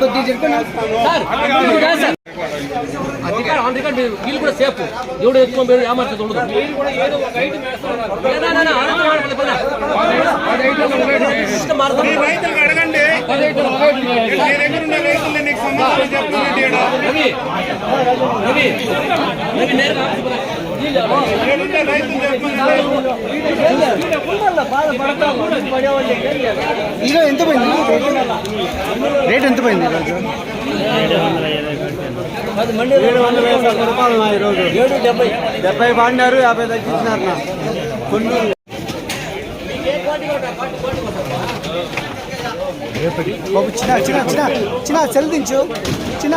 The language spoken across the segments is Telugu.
కొద్ది చెప్పండి రికార్డ్ ఆన్ రికార్డ్ వీళ్ళు కూడా సేఫ్ ఎవడు ఎక్కువ పేరు ఏమార్చేది ఉండదు ఈరోజు ఎంత పోయింది? రేట్ ఎంత పోయింది ఈరోజు? ఏడు వందల యాభై రూపాయలు నా ఈరోజు డెబ్బై డెబ్బై బాడినారు యాభై తగ్గించినారు నా. కొన్ని బాబు చిన్న చిన్న చిన్న చిన్న సెల్ దించు. చిన్న.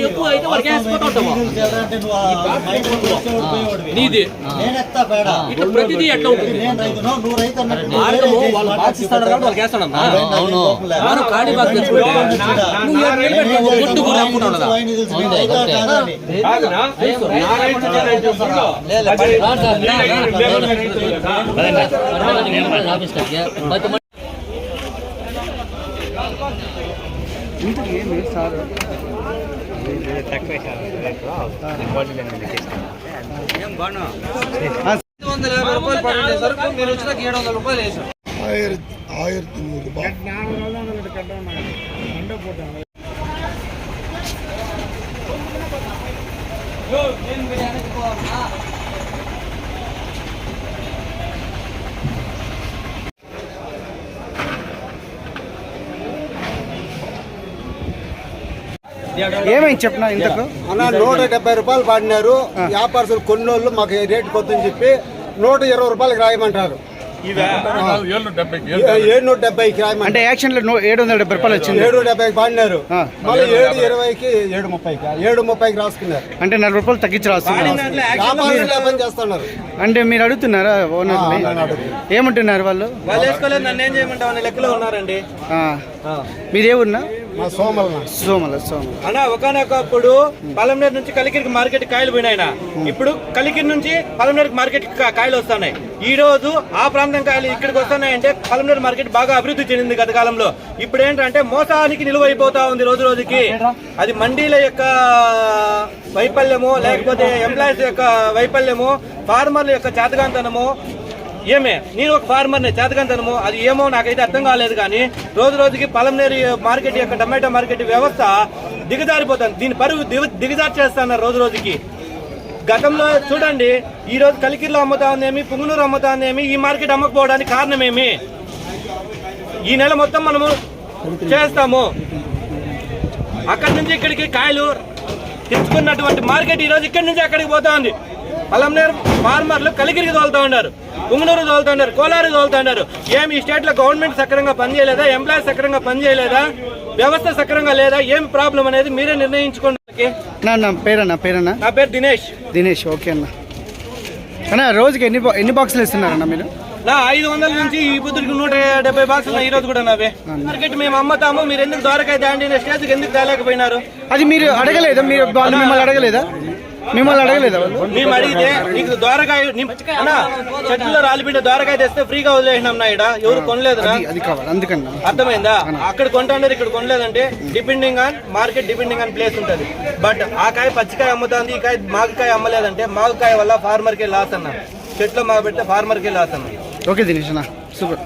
ఎక్కువ అయితే వాళ్ళకి వేసిపోతూ ఉంటాము నీది ఇట్లా ప్రతిదీ ఎట్లా ఉంటుంది నేను రైతును నువ్వు మార్గము వాళ్ళు కాబట్టి వాళ్ళకి మనం ఏడు వేలు కొట్టు కూడా కాదా ఏమి సార్ వందల యాభై రూపాయలు పడింది సరుకు ఏమైంది చెప్పిన ఇంతకు? అన్న నూట డెబ్బై రూపాయలు పడినారు వ్యాపారస్తులు కొన్నోళ్ళు మాకు రేటు కొద్దని చెప్పి నూట ఇరవై రూపాయలకి రాయమంటారు. ఏడు నూట డెబ్బైకి రాయమంటారు. అంటే యాక్షన్లో ఏడు వందల డెబ్బై రూపాయలు వచ్చింది. ఏడు డెబ్బైకి పడినారు. మళ్ళీ ఏడు ఇరవైకి ఏడు ముప్పైకి? ఏడు ముప్పైకి రాసుకున్నారు. అంటే నలభై రూపాయలు తగ్గించి రాస్తున్నారు. పని చేస్తున్నారు? అంటే మీరు అడుగుతున్నారా అడుగుతున్నా. ఏమంటున్నారు వాళ్ళు? నన్ను ఏం లెక్కలో ఉన్నారండి. ఆ. మీదే ఊరున్నా మా సోమల సోమల సోమల. అన్న ఒకనొకప్పుడు పలంనేరు నుంచి కలికిరికి మార్కెట్ కాయలు పోయినాయన. ఇప్పుడు కలికిరి నుంచి పలంనేరు మార్కెట్ కాయలు వస్తున్నాయి. ఈ రోజు ఆ ప్రాంతం కాయలు ఇక్కడికి వస్తున్నాయంటే పలంనేరు మార్కెట్ బాగా అభివృద్ధి చెందింది గత కాలంలో. ఇప్పుడు ఏంటంటే మోసానికి నిలువైపోతా ఉంది రోజు రోజుకి. అది మండీల యొక్క వైఫల్యము లేకపోతే ఎంప్లాయీస్ యొక్క వైఫల్యము ఫార్మర్ల యొక్క చేతగాంతనము ఏమే? నేను ఒక ఫార్మర్ని చేతకంతనము అది ఏమో నాకైతే అర్థం కాలేదు కానీ రోజు రోజుకి పలంనేరు మార్కెట్ యొక్క టమాటో మార్కెట్ వ్యవస్థ దిగజారిపోతుంది. దీని పరుగు దిగజారి చేస్తున్నారు రోజు రోజుకి. గతంలో చూడండి ఈ రోజు కలికిరిలో అమ్ముతా ఉందేమి పుంగనూరు అమ్ముతా ఉందేమి ఈ మార్కెట్ అమ్మకపోవడానికి కారణమేమి? ఈ నెల మొత్తం మనము చేస్తాము. అక్కడి నుంచి ఇక్కడికి కాయలు తెచ్చుకున్నటువంటి మార్కెట్ ఈ రోజు ఇక్కడి నుంచి అక్కడికి పోతా ఉంది పలంనేరు ఫార్మర్లు కలిగిరికి తోలుతా ఉన్నారు. పుంగనూరు తోలుతా ఉన్నారు. కోలారు తోలుతా ఉన్నారు. ఏమి ఈ స్టేట్లో గవర్నమెంట్ సక్రంగా పనిచేయలేదా? ఎంప్లాయీస్ సక్రంగా పనిచేయలేదా? వ్యవస్థ సక్రంగా లేదా? ఏం ప్రాబ్లం అనేది మీరే నిర్ణయించుకోండి. నా నా పేరన్నా పేరన్నా? నా పేరు దినేష్. దినేష్ ఓకే అన్న. అన్న రోజుకి ఎన్ని ఎన్ని బాక్సులు ఇస్తున్నారన్న మీరు? నా ఐదు వందల నుంచి ఈ బుద్ధుడికి నూట డెబ్బై బాక్సులు ఈ రోజు కూడా నావే. మార్కెట్ మేము అమ్ముతాము. మీరు ఎందుకు ద్వారకాయ దాండి స్టేజ్కి ఎందుకు తేలేకపోయినారు? అది మీరు అడగలేదా? మీరు మిమ్మల్ని అడగలేదా? మిమ్మల్ని అడగలేదా మేము అడిగితే నీకు ద్వారకాయ చెట్టులో రాలిపిండి ద్వారకాయ తెస్తే ఫ్రీగా వదిలేసినాం నా ఈడ ఎవరు అది కావాలి అందుకన్నా. అర్థమైందా? అక్కడ కొంటాడారు ఇక్కడ కొనలేదంటే depending on market depending on place ఉంటుంది. బట్ ఆ కాయ పచ్చికాయ అమ్ముతుంది ఈ కాయ మాగకాయ అమ్మలేదంటే మాగకాయ వల్ల ఫార్మర్కే లాస్ అన్న. చెట్లో మాగ పెడితే ఫార్మర్కే లాస్ అన్న. ఓకే దినేష్ అన్న సూపర్.